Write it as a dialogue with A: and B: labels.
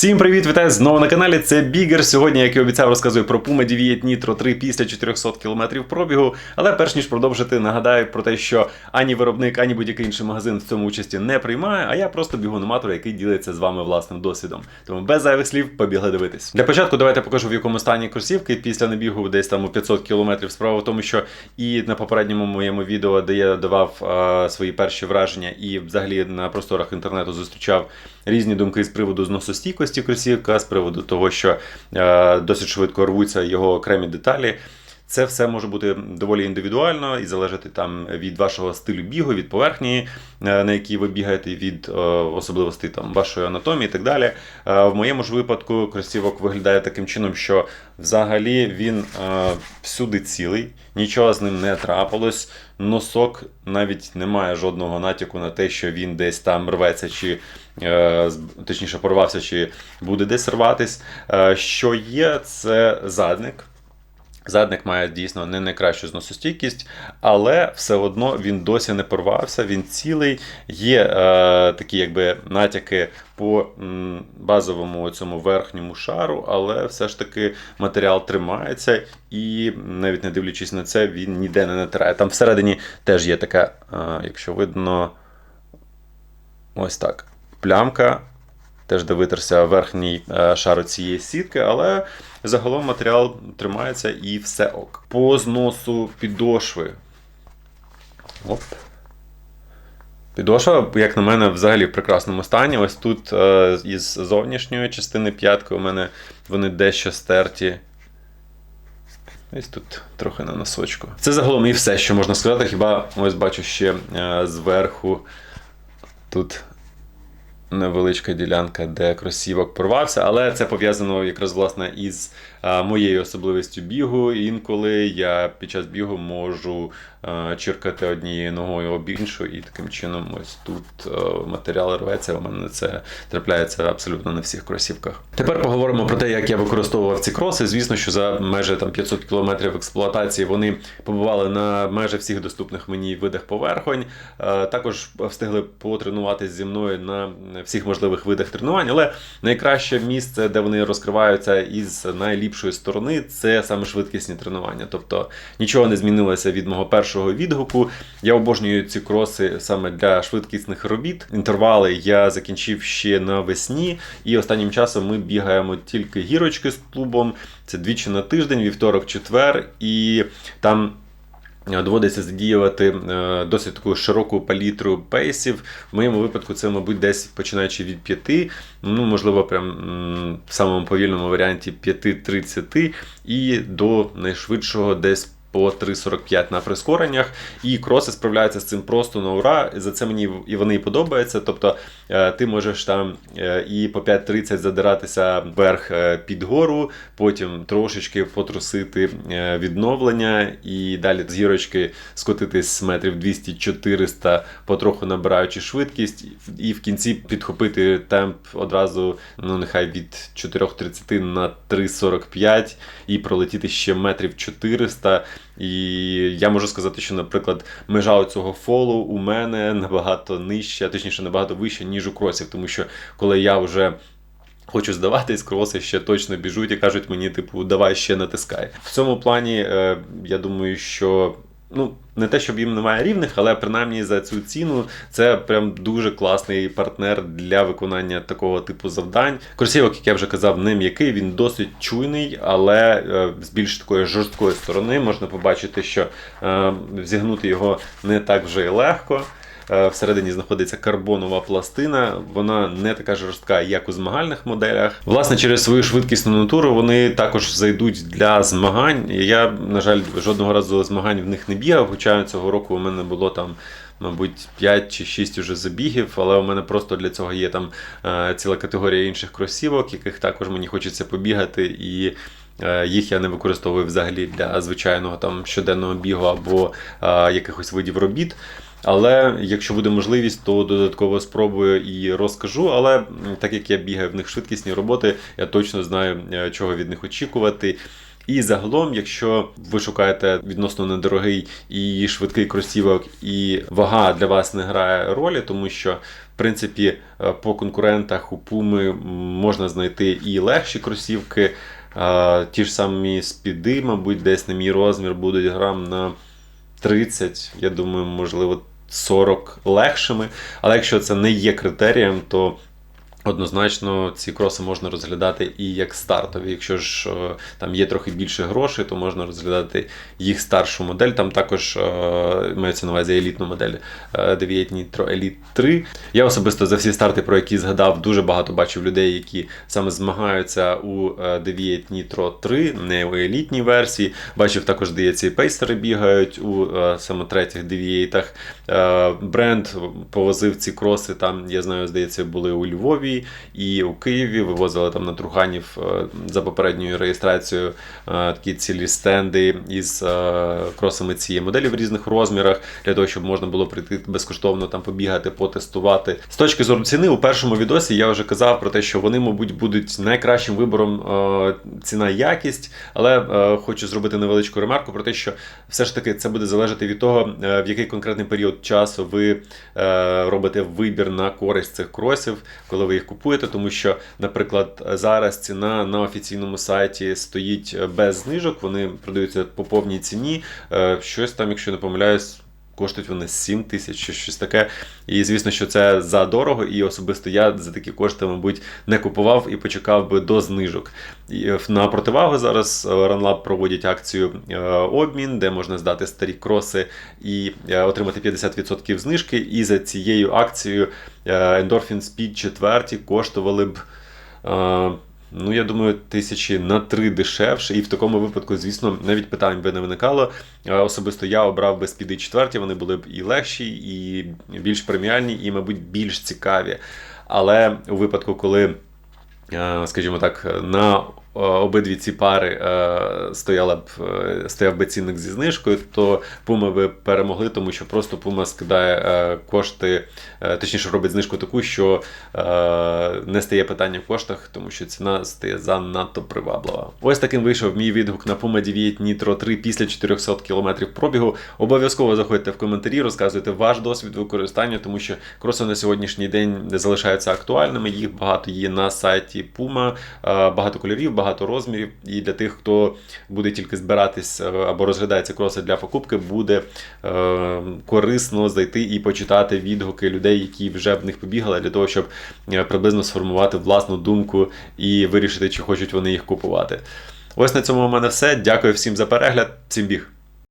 A: Всім привіт, вітаю знову на каналі. Це Бігер. Сьогодні, як і обіцяв, розказую про Puma Deviate Nitro 3 після 400 км пробігу. Але перш ніж продовжити, нагадаю про те, що ані виробник, ані будь-який інший магазин в цьому участі не приймає, а я просто бігономатор, який ділиться з вами власним досвідом. Тому без зайвих слів побігли дивитись. Для початку давайте покажу, в якому стані кросівки після набігу десь там у 500 км. Справа в тому, що і на попередньому моєму відео, де я давав а, свої перші враження, і взагалі на просторах інтернету зустрічав різні думки з приводу зносостійкості кросівка, з приводу того, що е, досить швидко рвуться його окремі деталі. Це все може бути доволі індивідуально і залежати там від вашого стилю бігу, від поверхні, е, на якій ви бігаєте, від е, особливостей там вашої анатомії і так далі. Е, В моєму ж випадку кросівок виглядає таким чином, що взагалі він всюди цілий, нічого з ним не трапилось. Носок навіть не має жодного натяку на те, що він десь там рветься, чи точніше порвався, чи буде десь рватись. Що є, це задник. Задник має дійсно не найкращу зносостійкість, але все одно він досі не порвався, він цілий. Є е, такі якби натяки по м, базовому цьому верхньому шару, але все ж таки матеріал тримається, і навіть не дивлячись на це, він ніде не натирає. Там всередині теж є така, е, якщо видно, ось так. Плямка теж де витерся верхній е, шар цієї сітки, але загалом матеріал тримається і все ок. По зносу підошви. Оп. Підошва, як на мене, взагалі в прекрасному стані. Ось тут е, із зовнішньої частини п'ятки у мене вони дещо стерті. Ось тут трохи на носочку. Це загалом і все, що можна сказати. Хіба ось бачу ще е, зверху тут невеличка ділянка, де кросівок порвався, але це пов'язано якраз власне із моєю особливістю бігу. Інколи я під час бігу можу а, чиркати однією ногою об іншу, і таким чином ось тут матеріал рветься. У мене це трапляється абсолютно на всіх кросівках. Тепер поговоримо про те, як я використовував ці кроси. Звісно, що за майже там 500 кілометрів експлуатації вони побували на майже всіх доступних мені видах поверхонь. Е, Також встигли потренуватися зі мною на всіх можливих видах тренувань, але найкраще місце, де вони розкриваються із найліпшої сторони, це саме швидкісні тренування. Тобто нічого не змінилося від мого першого відгуку. Я обожнюю ці кроси саме для швидкісних робіт. Інтервали я закінчив ще навесні, і останнім часом ми бігаємо тільки гірочки з клубом. Це двічі на тиждень, вівторок, четвер, і там. е, Доводиться задіювати е, досить таку широку палітру пейсів. В моєму випадку це, мабуть, десь починаючи від 5, ну, можливо, прям в самому повільному варіанті 5-30 і до найшвидшого десь по 3,45 на прискореннях. І кроси справляються з цим просто на ура. За це мені і вони і подобаються. Тобто е, ти можеш там е, і по 5.30 задиратися вверх е, під гору, потім трошечки потрусити відновлення, і далі з гірочки скотитись з метрів 200-400, потроху набираючи швидкість, і в кінці підхопити темп одразу, ну нехай від 4.30 на 3.45 і пролетіти ще метрів 400. І я можу сказати, що, наприклад, межа цього фолу у мене набагато нижча, точніше, набагато вища, ніж у кросів, тому що коли я вже. Хочу здаватись, кроси ще точно біжуть і кажуть мені, типу, давай ще натискай. В цьому плані е, я думаю, що ну не те, щоб їм немає рівних, але принаймні за цю ціну це прям дуже класний партнер для виконання такого типу завдань. Кросівок, як я вже казав, не м'який, він досить чуйний, але е, з більш такої жорсткої сторони можна побачити, що е, зігнути його не так вже й легко. Е, Всередині знаходиться карбонова пластина, вона не така жорстка, як у змагальних моделях. Власне, через свою швидкісну натуру вони також зайдуть для змагань. Я, на жаль, жодного разу змагань в них не бігав, хоча цього року у мене було там. Мабуть, 5 чи 6 уже забігів, але у мене просто для цього є там е, ціла категорія інших кросівок, яких також мені хочеться побігати, і е, їх я не використовую взагалі для звичайного там щоденного бігу або якихось видів робіт. Але якщо буде можливість, то додатково спробую і розкажу. Але так як я бігаю в них швидкісні роботи, я точно знаю, е, чого від них очікувати. І загалом, якщо ви шукаєте відносно недорогий і швидкий кросівок, і вага для вас не грає ролі, тому що в принципі, е, по конкурентах у Puma можна знайти і легші кросівки. Ті ж самі спіди, мабуть, десь на мій розмір будуть грам на 30, я думаю, можливо, 40 легшими. Але якщо це не є критерієм, то Однозначно, ці кроси можна розглядати і як стартові. Якщо ж е, там є трохи більше грошей, то можна розглядати їх старшу модель. Там також е, мається на увазі елітну модель е, 9 Nitro Elite 3. Я особисто за всі старти, про які згадав, дуже багато бачив людей, які саме змагаються у е, 9 Nitro 3, не у елітній версії. Бачив також, здається, і пейстери бігають у е, саме третіх 9 Е, Бренд повозив ці кроси. Там, я знаю, здається, були у Львові і у Києві. Вивозили там на Труганів е, за попередньою реєстрацією е, такі цілі стенди із е, кросами цієї моделі в різних розмірах, для того, щоб можна було прийти безкоштовно там побігати, потестувати. З точки зору ціни, у першому відосі я вже казав про те, що вони, мабуть, будуть найкращим вибором е, ціна-якість, але хочу зробити невеличку ремарку про те, що все ж таки це буде залежати від того, в який конкретний період часу ви робите вибір на користь цих кросів, коли ви їх купуєте. Тому що, наприклад, зараз ціна на офіційному сайті стоїть е, без знижок, вони продаються по повній ціні. Е, Щось там, якщо не помиляюсь. Коштують вони 7 тисяч чи щось таке. І звісно, що це за дорого, і особисто я за такі кошти, мабуть, не купував і почекав би до знижок. І е, на противагу зараз е, RunLab проводять акцію е, обмін, де можна здати старі кроси і отримати 50% знижки. І за цією акцією Endorphin Speed 4 коштували б. Ну, я думаю, тисячі на три дешевше, і в такому випадку, звісно, навіть питань би не виникало. Особисто я обрав би спіди четверті, вони були б і легші, і більш преміальні, і, мабуть, більш цікаві. Але у випадку, коли, е, скажімо так, на обидві ці пари е, стояла б, е, стояв би цінник зі знижкою, то Puma би перемогли, тому що просто Puma скидає е, кошти, е, точніше робить знижку таку, що е, не стає питання в коштах, тому що ціна стає занадто приваблива. Ось таким вийшов мій відгук на Puma 9 Nitro 3 після 400 км пробігу. Обов'язково заходьте в коментарі, розказуйте ваш досвід використання, тому що кроси на сьогоднішній день залишаються актуальними. Їх багато є на сайті Puma, е, багато кольорів, багато розмірів. І для тих, хто буде тільки збиратись е, або розглядається кроси для покупки, буде е, корисно зайти і почитати відгуки людей, які вже в них побігали, для того, щоб е, приблизно сформувати власну думку і вирішити, чи хочуть вони їх купувати. Ось на цьому у мене все. Дякую всім за перегляд. Всім біг!